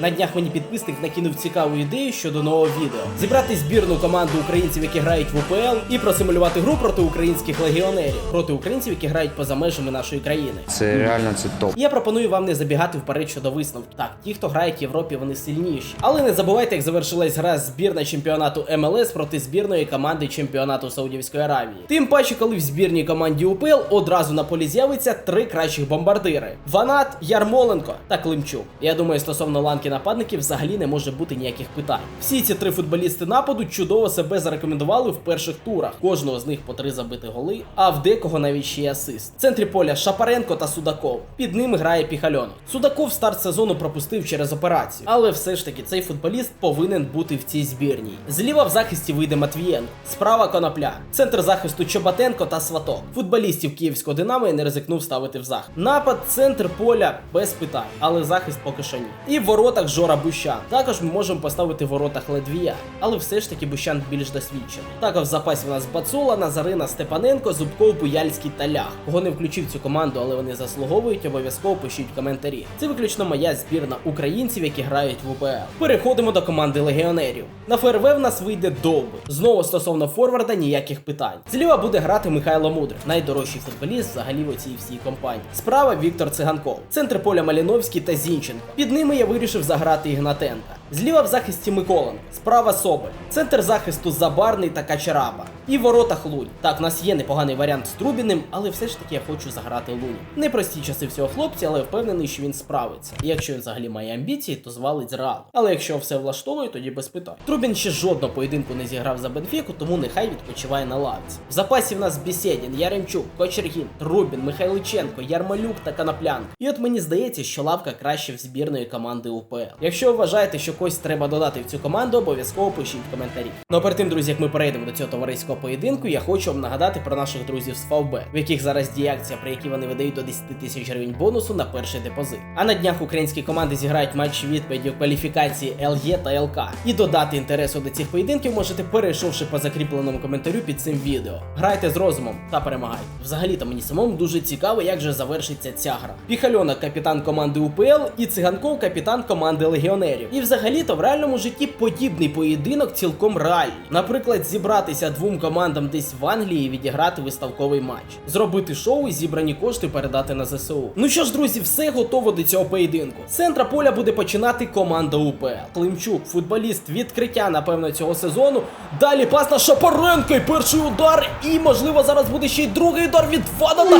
На днях мені підписник накинув цікаву ідею щодо нового відео: зібрати збірну команду українців, які грають в УПЛ, і просимулювати гру проти українських легіонерів, проти українців, які грають поза межами нашої країни. Це реально це топ. Я пропоную вам не забігати вперед щодо висновків. Так, ті, хто грають в Європі, вони сильніші. Але не забувайте, як завершилась гра збірна чемпіонату МЛС проти збірної команди чемпіонату Саудівської Аравії. Тим паче, коли в збірній команді УПЛ одразу на полі з'явиться три кращих бомбардири: Ванат, Ярмоленко та Климчук. Я думаю, стосовно ланки нападників взагалі не може бути ніяких питань. Всі ці три футболісти нападу чудово себе зарекомендували в перших турах. Кожного з них по три забити голи, а в декого навіть ще й асист. В центрі поля Шапаренко та Судаков. Під ним грає Піхальонок. Судаков старт сезону пропустив через операцію, але все ж таки цей футболіст повинен бути в цій збірній. Зліва в захисті вийде Матвієнко, справа Конопля, центр захисту Чоботенко та Сваток. Футболістів київського Динамо не ризикнув ставити в захист. Напад, центр поля без питань, але захист поки що ні. І в воротах Жора Бущан. Також ми можемо поставити в воротах Ледвія, але все ж таки Бущан більш досвідчений. Також в запасі у нас Бацула, Назарина, Степаненко, Зубков, Буяльський та Лях. Кого не включив цю команду, але вони заслуговують, обов'язково пишіть в коментарі. Це виключно моя збірна українців, які грають в УПЛ. Переходимо до команди легіонерів. На ФРВ в нас вийде довби. Знову стосовно форварда ніяких питань. Зліва буде грати Михайло Мудрик, найдорожчий футболіст взагалі в цій всій компанії. Справа Віктор Циганков, центр поля Маліновський та Зінченко. Під ними я вирішив заграти Ігнатенка. Зліва в захисті Миколенко, справа Соболь, центр захисту Забарний та Качараба. І в воротах Лунь. Так, у нас є непоганий варіант з Трубіним, але все ж таки я хочу заграти Лунь. Непрості часи всього хлопця, але впевнений, що він справиться. І якщо він взагалі має амбіції, то звалить з. Але якщо все влаштовує, тоді без питань. Трубін ще жодного поєдинку не зіграв за Бенфіку, тому нехай відпочиває на лавці. В запасі в нас Бісєдін, Яремчук, Кочергін, Трубін, Михайличенко, Ярмолюк та Канаплянка. І от мені здається, що лавка краще в збірної команди УПЛ. Якщо ви вважаєте, що когось треба додати в цю команду, обов'язково пишіть в коментарі. Ну а перед тим, друзі, як ми перейдемо до цього товариського поєдинку, я хочу вам нагадати про наших друзів з ФАВБ, в яких зараз діє акція, при якій вони видають до 10 тисяч гривень бонусу на перший депозит. А на днях українські команди зіграють матч відповіді у кваліфікації ЛЄ та ЛК. І додати інтересу до цих поєдинків можете перейшовши по закріпленому коментарю під цим відео. Грайте з розумом та перемагайте. Взагалі-то мені самому дуже цікаво, як же завершиться ця гра. Піхальонок капітан команди УПЛ і циганков капітан команди легіонерів. І взагалі-то в реальному житті подібний поєдинок цілком реальний. Наприклад, зібратися двом командам десь в Англії і відіграти виставковий матч, зробити шоу і зібрані кошти передати на ЗСУ. Ну що ж, друзі, все готово до цього поєдинку. З центра поля буде починати команда УПЛ. Климчук, футболіст відкриття, напевно, цього сезону. Далі пас на Шапаренко і перший удар. І можливо зараз буде ще й другий удар від Вадана.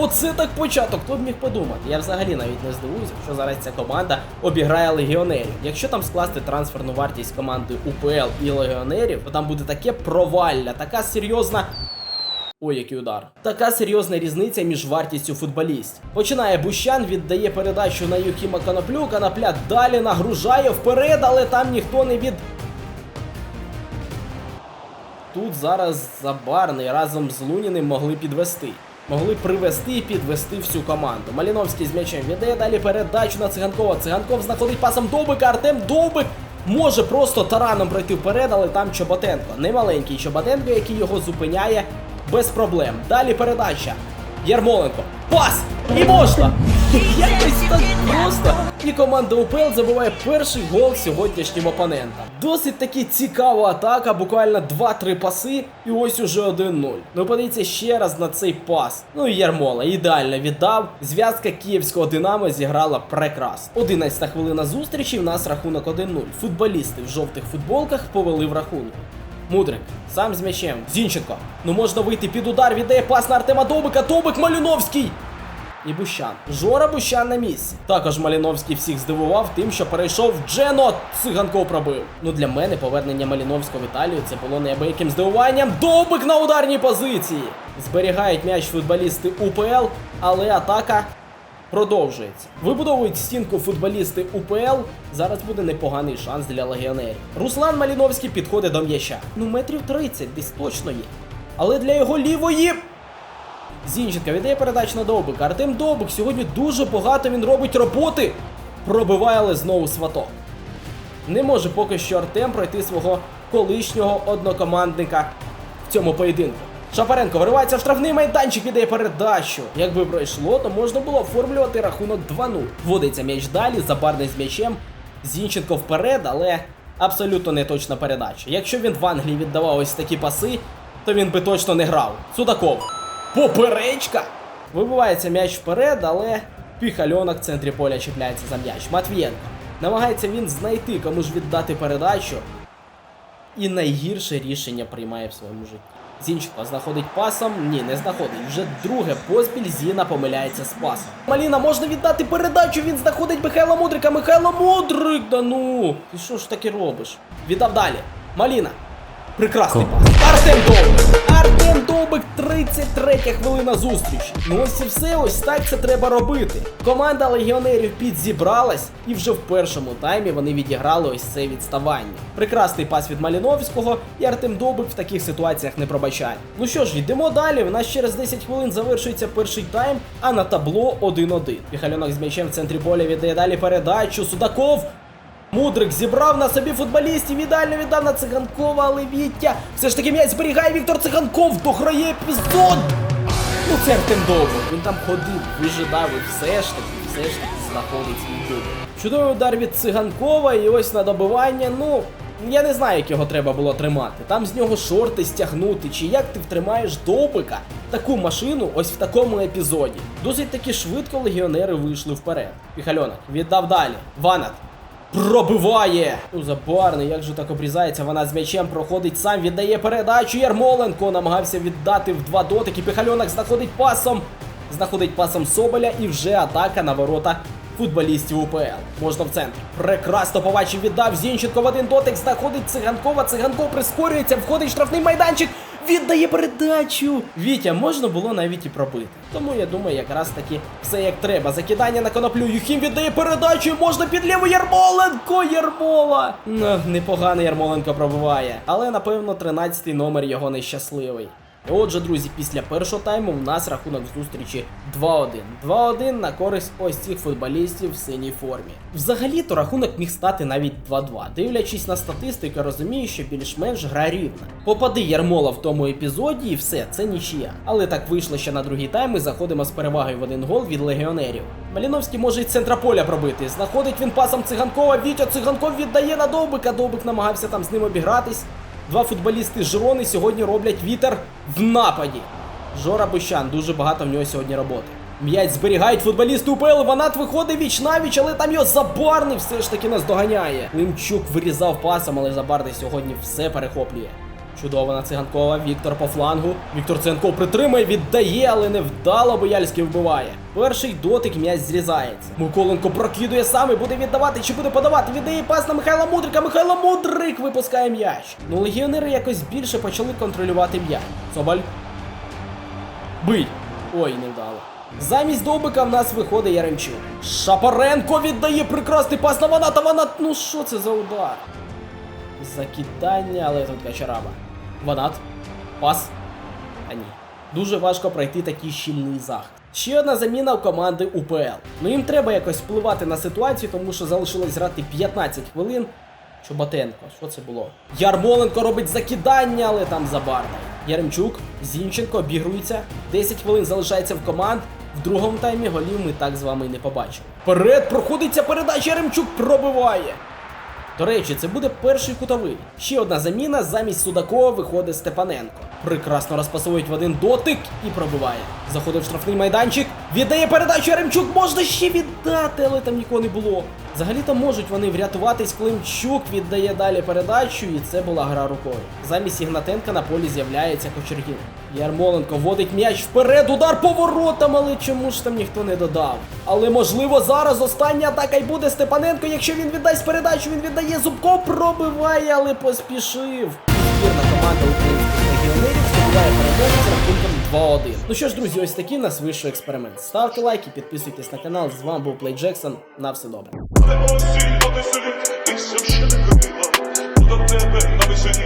Оце так початок. Хто б міг подумати? Я взагалі навіть не здивуюся, що зараз ця команда обіграє легіонерів. Якщо там скласти трансферну вартість команди УПЛ і легіонерів, то там буде таке провалля, така серйозна. Ой, який удар. Така серйозна різниця між вартістю футболістів. Починає Бущан, віддає передачу на Юхіма Коноплю. Конопля далі нагружає вперед, але там ніхто не від. Тут зараз Забарний разом з Луніним могли підвести. Могли привести і підвести всю команду. Маліновський з м'ячем віддає далі передачу на циганкова. Циганков знаходить пасом Довбика. Артем Довбик може просто тараном пройти вперед, але там Чоботенко. Немаленький Чоботенко, який його зупиняє без проблем. Далі передача. Ярмоленко. Пас! І можна! Якось так просто. І команда УПЛ забиває перший гол сьогоднішнім опонентам. Досить таки цікава атака, буквально 2-3 паси, і ось уже 1-0. Ну подивіться ще раз на цей пас. Ну і Ярмола ідеально віддав. Зв'язка київського Динамо зіграла прекрасно. 11 хвилина зустрічі, в нас рахунок 1-0. Футболісти в жовтих футболках повели в рахунку. Мудрик, сам з м'ячем. Зінченко. Ну можна вийти під удар, віддає пас на Артема Довбика. Довбик Малюновський. І Бущан. Жора Бущан на місці. Також Маліновський всіх здивував тим, що перейшов в Джено. Циганков пробив. Ну для мене повернення Маліновського в Італію це було неабияким здивуванням. Довбик на ударній позиції. Зберігають м'яч футболісти УПЛ, але атака продовжується. Вибудовують стінку футболісти УПЛ. Зараз буде непоганий шанс для легіонерів. Руслан Маліновський підходить до м'яча. Ну, метрів 30 десь точно є. Але для його лівої. Зінченка віддає передачу на Довбика. Артем Довбик сьогодні дуже багато він робить роботи. Пробиває, але знову сваток. Не може поки що Артем пройти свого колишнього однокомандника в цьому поєдинку. Шапаренко виривається в штрафний майданчик, віддає передачу. Якби пройшло, то можна було оформлювати рахунок 2-0. Вводиться м'яч далі, забарний з м'ячем. Зінченко вперед, але абсолютно не точна передача. Якщо він в Англії віддавав ось такі паси, то він би точно не грав. Судаков. Поперечка! Вибивається м'яч вперед, але піхальонок в центрі поля чіпляється за м'яч. Матвієнко. Намагається він знайти, кому ж віддати передачу. І найгірше рішення приймає в своєму житті. Зінченко знаходить пасом. Ні, не знаходить. Вже друге поспіль Зіна помиляється з пасом. Маліна можна віддати передачу. Він знаходить Михайла Мудрика. Михайло Мудрик! Да ну! Ти що ж таки робиш? Віддав далі. Маліна. Прекрасний пас. Артем Довбик. Артем Довбик, 33 хвилина зустрічі. Ну ось і все, ось так це треба робити. Команда легіонерів підзібралась, і вже в першому таймі вони відіграли ось це відставання. Прекрасний пас від Маліновського, і Артем Довбик в таких ситуаціях не пробачає. Ну що ж, йдемо далі. У нас через 10 хвилин завершується перший тайм, а на табло 1-1. Піхальонок з м'ячем в центрі поля віддає далі передачу. Судаков. Мудрик зібрав на собі футболістів, ідеально віддав на циганкова, але Віття все ж таки м'яч зберігає Віктор Циганков, дограє епізод. Ну це Артем Довбик, він там ходив, вижидав і все ж таки, все ж таки знаходить свій дубль. Чудовий удар від циганкова, і ось на добивання, ну. Я не знаю, як його треба було тримати. Там з нього шорти стягнути, чи як ти втримаєш довбика таку машину ось в такому епізоді. Досить таки швидко легіонери вийшли вперед. Піхальонок віддав далі. Ванат Пробиває! Ну, забарний, як же так обрізається, вона з м'ячем проходить сам, віддає передачу. Ярмоленко намагався віддати в два дотики. Піхальонок знаходить пасом. Знаходить пасом Соболя і вже атака на ворота футболістів УПЛ. Можна в центр. Прекрасно побачив, віддав Зінченко в один дотик, знаходить циганкова. Циганков прискорюється, входить штрафний майданчик. Віддає передачу! Вітя можна було навіть і пробити. Тому я думаю, якраз таки все як треба. Закидання на коноплю. Юхім віддає передачу. Можна під ліву Ярмоленко! Ярмола! Ну, непогано Ярмоленко пробиває. Але напевно 13-й номер його нещасливий. І Отже, друзі, після першого тайму в нас рахунок зустрічі 2-1. 2-1 на користь ось цих футболістів в синій формі. Взагалі-то рахунок міг стати навіть 2-2. Дивлячись на статистику, розумію, що більш-менш гра рівна. Попади Ярмола в тому епізоді, і все, це нічия. Але так вийшло, що на другий тайм ми заходимо з перевагою в один гол від легіонерів. Маліновський може й центра поля пробити. Знаходить він пасом циганкова. Вітя циганков віддає на Довбика. Довбик намагався там з ним обігратись. Два футболісти з Жирони сьогодні роблять вітер в нападі. Жора Бущан, дуже багато в нього сьогодні роботи. М'ять зберігають футболісти УПЛ, Ванат виходить віч навіч, але там його Забарний все ж таки наздоганяє. Лимчук вирізав пасом, але Забарний сьогодні все перехоплює. Чудово на циганкова, Віктор по флангу. Віктор Циганков притримує, віддає, але невдало Бояльський вбиває. Перший дотик м'яч зрізається. Миколенко прокидує сам і буде віддавати чи буде подавати. Віддає пас на Михайла Мудрика. Михайло Мудрик випускає м'яч. Ну легіонери якось більше почали контролювати м'яч. Соболь. Бий. Ой, невдало. Замість Довбика в нас виходить Яремчук. Шапаренко віддає прекрасний пас на Ваната. Ванат, ну що це за удар? Закидання, але тут Качараба. Ванат. Пас. А ні. Дуже важко пройти такий щільний захист. Ще одна заміна у команди УПЛ. Ну їм треба якось впливати на ситуацію, тому що залишилось грати 15 хвилин. Чоботенко, що це було? Ярмоленко робить закидання, але там забарний. Яремчук, Зінченко обігрується. 10 хвилин залишається в команд. В другому таймі голів ми так з вами не побачили. Вперед проходиться передача, Яремчук пробиває. До речі, це буде перший кутовий. Ще одна заміна замість Судакова виходить Степаненко. Прекрасно розпасують в один дотик і пробиває. Заходить в штрафний майданчик, віддає передачу Яремчук, можна ще віддати, але там нікого не було. Взагалі-то можуть вони врятуватись, Климчук віддає далі передачу, і це була гра рукою. Замість Ігнатенка на полі з'являється Кочергін. Ярмоленко вводить м'яч вперед, удар по воротам, але чому ж там ніхто не додав? Але можливо зараз остання атака й буде Степаненко. Якщо він віддасть передачу, він віддає Зубко, пробиває, але поспішив. Збірна команда українських легіонерів 2-1. Ну що ж, друзі, ось такий нас вийшов експеримент. Ставте лайки, підписуйтесь на канал. З вами був Плей Джексон. На все добре. До тебе на вишені